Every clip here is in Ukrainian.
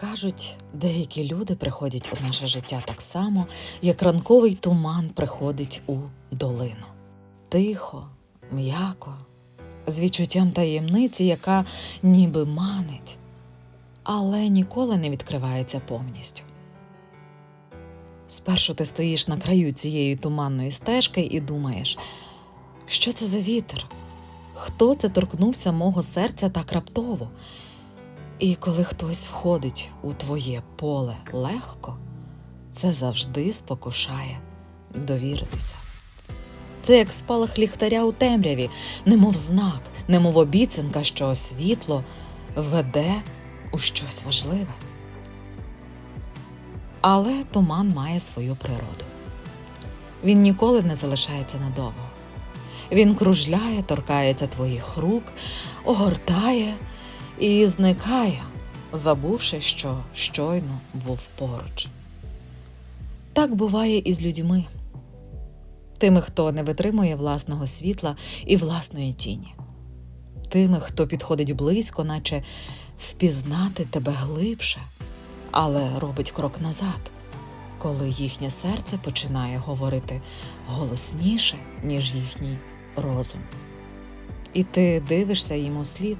Кажуть, деякі люди приходять у наше життя так само, як ранковий туман приходить у долину. Тихо, м'яко, з відчуттям таємниці, яка ніби манить, але ніколи не відкривається повністю. Спершу ти стоїш на краю цієї туманної стежки і думаєш, що це за вітер? Хто це торкнувся мого серця так раптово? І коли хтось входить у твоє поле легко, це завжди спокушає довіритися. Це як спалах ліхтаря у темряві, немов знак, немов обіцянка, що світло веде у щось важливе. Але туман має свою природу. Він ніколи не залишається надовго. Він кружляє, торкається твоїх рук, огортає і зникає, забувши, що щойно був поруч. Так буває і з людьми, тими, хто не витримує власного світла і власної тіні, тими, хто підходить близько, наче впізнати тебе глибше, але робить крок назад, коли їхнє серце починає говорити голосніше, ніж їхній розум. І ти дивишся йому слід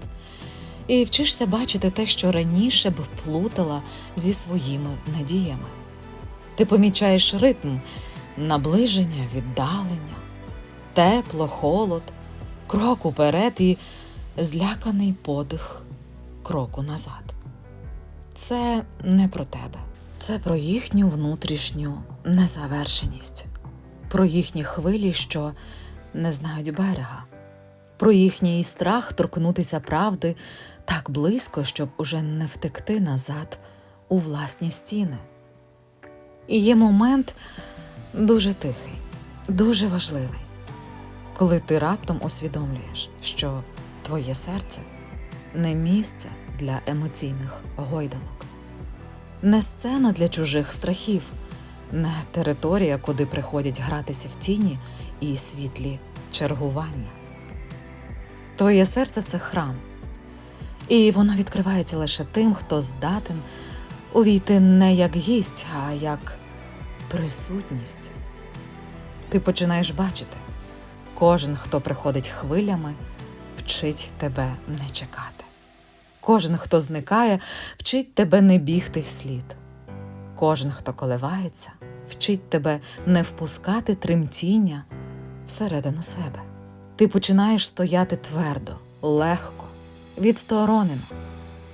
і вчишся бачити те, що раніше б плутала зі своїми надіями. Ти помічаєш ритм наближення, віддалення, тепло, холод, крок уперед і зляканий подих кроку назад. Це не про тебе, це про їхню внутрішню незавершеність, про їхні хвилі, що не знають берега, про їхній страх торкнутися правди так близько, щоб уже не втекти назад у власні стіни. І є момент дуже тихий, дуже важливий, коли ти раптом усвідомлюєш, що твоє серце не місце для емоційних гойдалок, не сцена для чужих страхів, не територія, куди приходять гратися в тіні і світлі чергування. Твоє серце це храм, і воно відкривається лише тим, хто здатен увійти не як гість, а як присутність. Ти починаєш бачити, кожен, хто приходить хвилями, вчить тебе не чекати. Кожен, хто зникає, вчить тебе не бігти вслід. Кожен, хто коливається, вчить тебе не впускати тремтіння всередину себе. Ти починаєш стояти твердо, легко, відсторонено,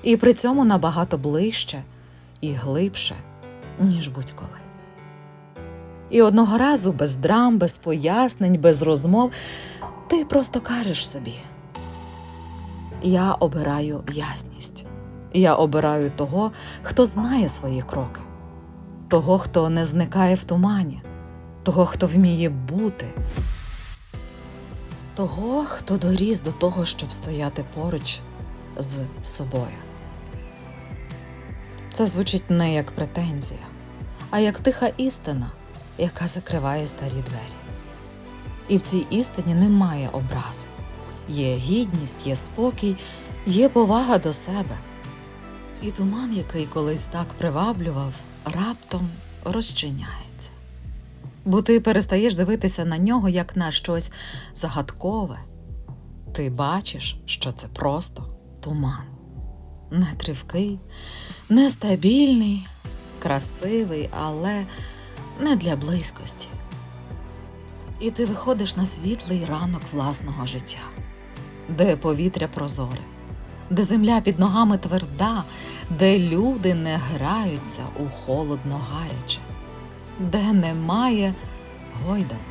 і при цьому набагато ближче і глибше, ніж будь-коли. І одного разу без драм, без пояснень, без розмов, ти просто кажеш собі: Я обираю ясність, я обираю того, хто знає свої кроки, того, хто не зникає в тумані, того, хто вміє бути, того, хто доріс до того, щоб стояти поруч з собою. Це звучить не як претензія, а як тиха істина, яка закриває старі двері. І в цій істині немає образи. Є гідність, є спокій, є повага до себе. І туман, який колись так приваблював, раптом розчиняється. Бо ти перестаєш дивитися на нього як на щось загадкове. Ти бачиш, що це просто туман. Не тривкий, нестабільний, красивий, але не для близькості. І ти виходиш на світлий ранок власного життя, де повітря прозоре, де земля під ногами тверда, де люди не граються у холодно гаряче, де немає гойдалок,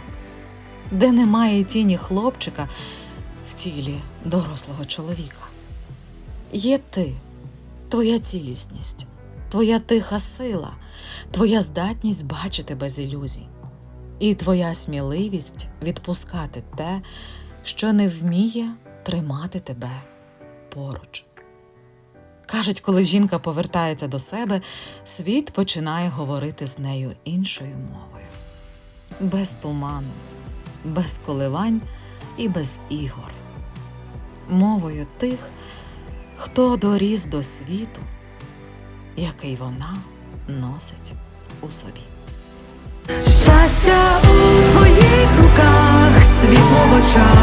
де немає тіні хлопчика в тілі дорослого чоловіка. Є ти, твоя цілісність, твоя тиха сила, твоя здатність бачити без ілюзій, і твоя сміливість відпускати те, що не вміє тримати тебе поруч. Кажуть, коли жінка повертається до себе, світ починає говорити з нею іншою мовою, без туману, без коливань і без ігор, мовою тих, хто доріс до світу, який вона носить у собі. Щастя у твоїх руках, світло в очах.